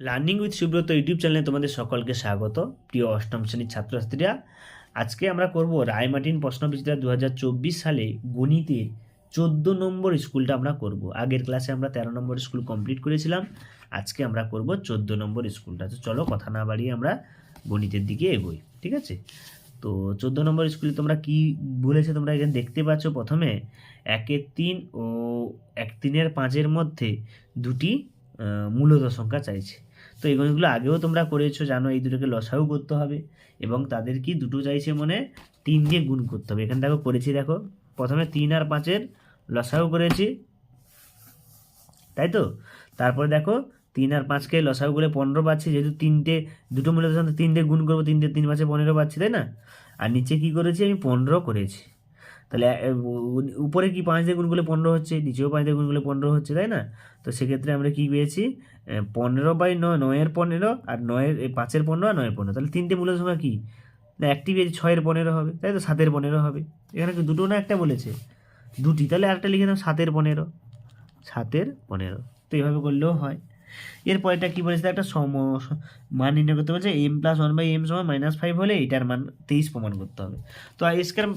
Learning with Subrata YouTube চ্যানেলে তোমাদের সকলকে স্বাগত। প্রিয় অষ্টম শ্রেণির ছাত্রছাত্রীরা, আজকে আমরা করব রায়মার্টিন প্রশ্ন বিচিত্রা দু হাজার চব্বিশ সালে গণিতের চোদ্দ নম্বর স্কুলটা আমরা করব। আগের ক্লাসে আমরা তেরো নম্বর স্কুল কমপ্লিট করেছিলাম। আজকে আমরা করব চোদ্দ নম্বর স্কুলটা। তো চলো কথা না বাড়িয়ে আমরা গণিতের দিকে এগোই, ঠিক আছে? তো চোদ্দ নম্বর স্কুলে তোমরা কি বলেছে তোমরা এখানে দেখতে পাচ্ছ? প্রথমে একের তিন ও এক তিনের পাঁচের মধ্যে দুটি মূলত সংখ্যা চাইছে। তো গণিতগুলো আগেও তোমরা করেছ, জানো, এই দুটোকে লসাও করতে হবে এবং তাদের কি দুটো চাইছে মানে? তিন দিয়ে গুণ করতে হবে। এখানে দেখো, করেছি দেখো, প্রথমে তিন আর পাঁচের লসাও করেছি। তাই তো? তারপরে দেখো, তিন আর পাঁচকে লসাও করে পনেরো পাচ্ছি, যেহেতু তিনটে, দুটো মূল্য তিনটে গুণ করব, তিনটে তিন পাঁচে পনেরো পাচ্ছি, তাই না? আর নিচে কি করেছি আমি? পনেরো করেছি। তাহলে উপরে কি পাঁচ দিয়ে গুণ করলে পনেরো হচ্ছে? নিচেও পাঁচ দিয়ে গুণ করলে পনেরো হচ্ছে, তাই না? তো সেক্ষেত্রে আমরা কি পেয়েছি? পনেরো বাই নয়, নয়ের পনেরো আর নয়ের পাঁচের পনেরো আর নয়ের পনেরো। তাহলে তিনটে মূলত সংখ্যা কী? না, একটি পেয়েছি, ছয়ের পনেরো হবে, তাই তো? সাতের পনেরো হবে। এখানে কি দুটো না একটা বলেছে। দুটি, তাহলে আরেকটা লিখে দাও, সাতের পনেরো। সাতের পনেরো। তো এইভাবে করলেও হয়। এরপরেটা কি বলেছে? একটা সম মান নির্ণয় করতে বলছে M plus one by M সমান মাইনাস ফাইভ হলে এটার মান তেইশ প্রমাণ করতে হবে। তো আর স্কোয়ার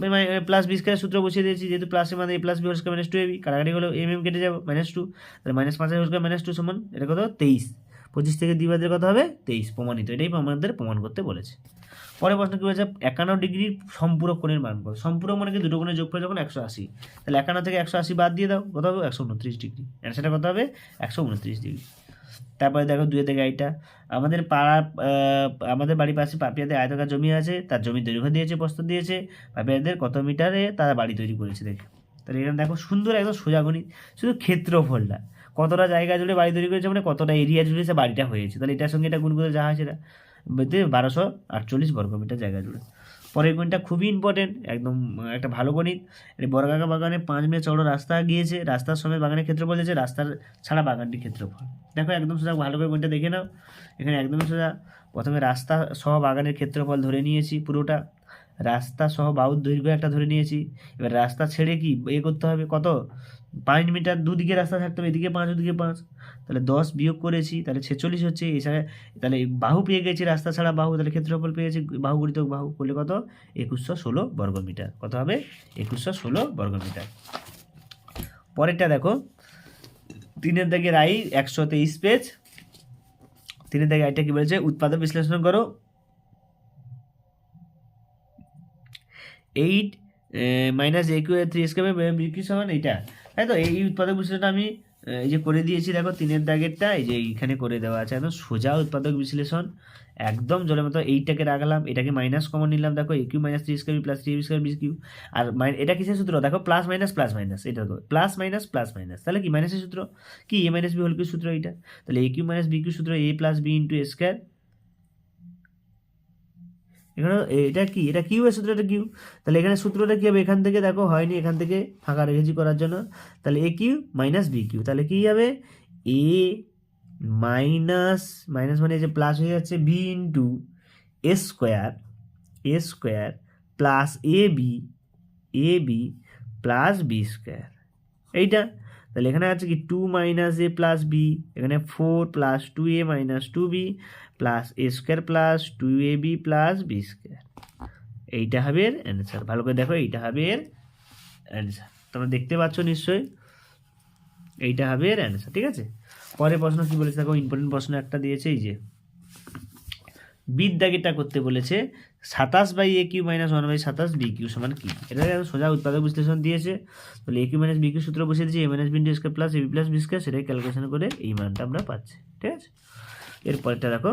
প্লাস বি স্কোয়ার সূত্র বসিয়ে দিয়েছি, যেহেতু প্লাসের মানে A plus B whole square minus two AB কাটাকাটি হলো এম এম কেটে যাব মাইনাস টু তাহলে মাইনাস পাঁচ হোল স্কোয়ার মাইনাস টু সমান, এটা কত? তেইশ। পঁচিশ থেকে দ্বিবাদের কত হবে? তেইশ, প্রমাণিত, এটাই আমাদের প্রমাণ করতে বলেছে। পরে প্রশ্ন কী বলেছে? একান্ন ডিগ্রি সম্পূরক কোণের মান কত সম্পূরক মানে কি? দুটো কোণের যোগফল যখন একশো আশি, তাহলে একান্ন থেকে একশো আশি বাদ দিয়ে দাও, কত হবে? একশো উনত্রিশ ডিগ্রি। অ্যান্সারটা কত হবে? একশো উনত্রিশ ডিগ্রি। তারপরে দেখো দুয়ে থেকে এইটা আমাদের আহ, আমাদের বাড়ির পাশে পাপিয়াদের আয়তকার জমি আছে তার জমি দৈর্ঘ্য দিয়েছে প্রস্তুত দিয়েছে। পাপিয়াদের কত মিটারে তারা বাড়ি তৈরি করেছে দেখে। তাহলে এখানে দেখো সুন্দর একদম সোজা গণিত শুধু ক্ষেত্রফলটা কতটা জায়গা জুড়ে বাড়ি তৈরি করেছে মানে কতটা এরিয়া জুড়ে সে বাড়িটা হয়েছে। তাহলে এটার সঙ্গে এটা গুণ করে যা হয় সেটা বারোশো আটচল্লিশ বর্গমিটার জায়গা জুড়ে। পরের গণিতটা খুবই ইম্পর্টেন্ট একদম, একটা ভালো গণিত। এই বড়কাকা বাগানে পাঁচ মিনিট চড়ো রাস্তা গিয়েছে, রাস্তার সময় বাগানের ক্ষেত্র বলেছে রাস্তার ছাড়া বাগানটির ক্ষেত্রফল। দেখো একদম সোজা ভালো করে গণিতটা দেখে নাও। এখানে একদম সোজা। প্রথমে রাস্তা সহ বাগানের ক্ষেত্রফল ধরে নিয়েছি পুরোটা। রাস্তা সহ বাহুর দৈর্ঘ্য একটা ধরে নিয়েছি। এবার রাস্তা ছেড়ে কি এ করতে হবে? কত? পাঁচ মিটার দুদিকে রাস্তা থাকতে হবে, এদিকে পাঁচ, ওদিকে পাঁচ। তাহলে দশ বিয়োগ করেছি, তাহলে ছেচল্লিশ হচ্ছে। এছাড়া তাহলে বাহু পেয়ে গেছি, রাস্তা ছাড়া বাহু। তাহলে ক্ষেত্রফল পেয়েছি, বাহু গণিত বাহু করলে কত? একুশশো ষোলো বর্গমিটার কত হবে? একুশশো ষোলো বর্গমিটার পরেরটা দেখো। তিনের দাগের আই একশো তেইশ পেজ। তিনের দাগে আইটা কি বলেছে? উৎপাদক বিশ্লেষণ করো। Eight minus A cube three square বিক্রি সমান এইটা। তাই তো? এই উৎপাদক বিশ্লেষণটা আমি আহ, এই যে করে দিয়েছি দেখো তিনের দাগেরটা এই যে এইখানে করে দেওয়া আছে। একদম সোজা উৎপাদক বিশ্লেষণ একদম জলের মতো এইটাকে রাখলাম এটাকে মাইনাস কমন নিলাম দেখো A cube minus three square plus three square B cube আর এটা কিসের সূত্র? দেখো প্লাস মাইনাস প্লাস মাইনাস এটা তো প্লাস মাইনাস প্লাস মাইনাস তাহলে কি মাইনাসের সূত্র? কি A minus B whole cube সূত্র এইটা? তাহলে A cube minus B cube সূত্র A plus B into A square এখানে এটা কি? এটা কিউ এর সূত্র এটা কিউ? তাহলে এখানে সূত্রটা কি হবে? এখান থেকে দেখো, হয়নি এখান থেকে ফাঁকা রেখেছি করার জন্য। তাহলে A cube minus B cube. তাহলে কি হবে? এ মাইনাস মাইনাস মানে যে প্লাস হয়ে যাচ্ছে B into A square A square plus A B A B plus B square এইটা তাহলে এখানে আছে কি two minus A plus B এখানে four plus two A minus two B plus A square plus two A B plus B square এইটা হবে এর answer ভালো করে দেখো, এইটা হবে এর অ্যান্সার তোমরা দেখতে পাচ্ছ নিশ্চয়ই? এইটা হবে এর অ্যান্সার ঠিক আছে? পরে প্রশ্ন কী বলেছে? দেখো ইম্পর্টেন্ট প্রশ্ন একটা দিয়েছে, এই যে বিদ্যাগিটা করতে বলেছে, সাতাশ by A cube minus one by সাতাশ বি কিউ সমান কি? এটা সোজা উৎপাদক বিশ্লেষণ দিয়েছে। তাহলে A cube minus B cube সূত্র বসিয়ে দিয়েছি A minus B into square plus A B plus B square সেটাই ক্যালকুলেশন করে এই মানটা আমরা পাচ্ছি, ঠিক আছে? এরপরটা দেখো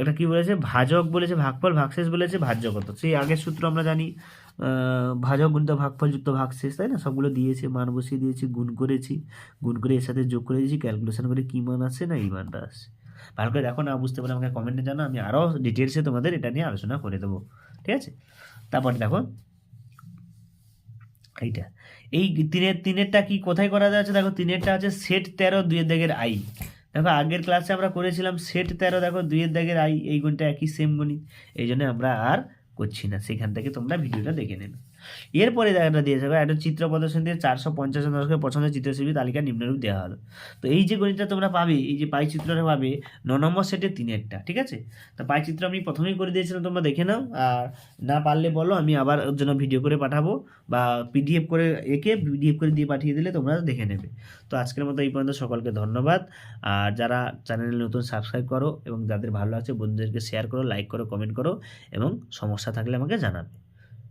এটা কি বলেছে? ভাজক বলেছে, ভাগফল ভাগশেষ বলেছে, ভাজ্য কত? সেই আগের সূত্র আমরা জানি ভাজক গুণিত ভাগফল যুক্ত ভাগশেষ, তাই না? সবগুলো দিয়েছে, মান বসিয়ে দিয়েছি, গুণ করেছি, গুণ করে এর সাথে যোগ করে দিয়েছি ক্যালকুলেশন করে কী মান আসছে না এই মানটা আসছে। ভালো করে দেখো না, বুঝতে পারলে আমাকে কমেন্টে জানো আমি আরও ডিটেলসে তোমাদের এটা নিয়ে আলোচনা করে দেবো, ঠিক আছে? তারপরে দেখো, এইটা। এই তিনের, তিনেরটা কি কোথায় করা যাচ্ছে? দেখো, তিনেরটা হচ্ছে সেট তেরো, দুইয়ের দাগের আই দেখো, আগের ক্লাসে আমরা করেছিলাম সেট তেরো, দেখো, দুইয়ের দাগের আই এই গুণটা একই সেম গণিত এই জন্য আমরা আর করছি না, সেখান থেকে তোমরা ভিডিওটা দেখে নেবে। এরপরে জায়গাটা দিয়ে যাবে, একটা চিত্র প্রদর্শন দিয়ে চারশো পঞ্চাশ জন দর্শকের পছন্দের চিত্রশিল্পী তালিকা নিম্নরূপ দেওয়া হলো। তো এই যে গণিতটা তোমরা পাবে, এই যে পাই চিত্রটা পাবে, ন নম্বর সেটে তিনেরটা ঠিক আছে? তো পাই চিত্র আমি প্রথমেই করে দিয়েছিলাম, তোমরা দেখে নাও। আর না পারলে বলো, আমি আবার ওর জন্য ভিডিও করে পাঠাবো বা পিডিএফ করে এঁকে পিডিএফ করে দিয়ে পাঠিয়ে দিলে তোমরা দেখে নেবে। তো আজকের মতো এই পর্যন্ত, সকলকে ধন্যবাদ। আর যারা চ্যানেলে নতুন সাবস্ক্রাইব করো এবং যাদের ভালো লাগছে, বন্ধুদেরকে শেয়ার করো লাইক করো কমেন্ট করো এবং সমস্যা থাকলে আমাকে জানাবে।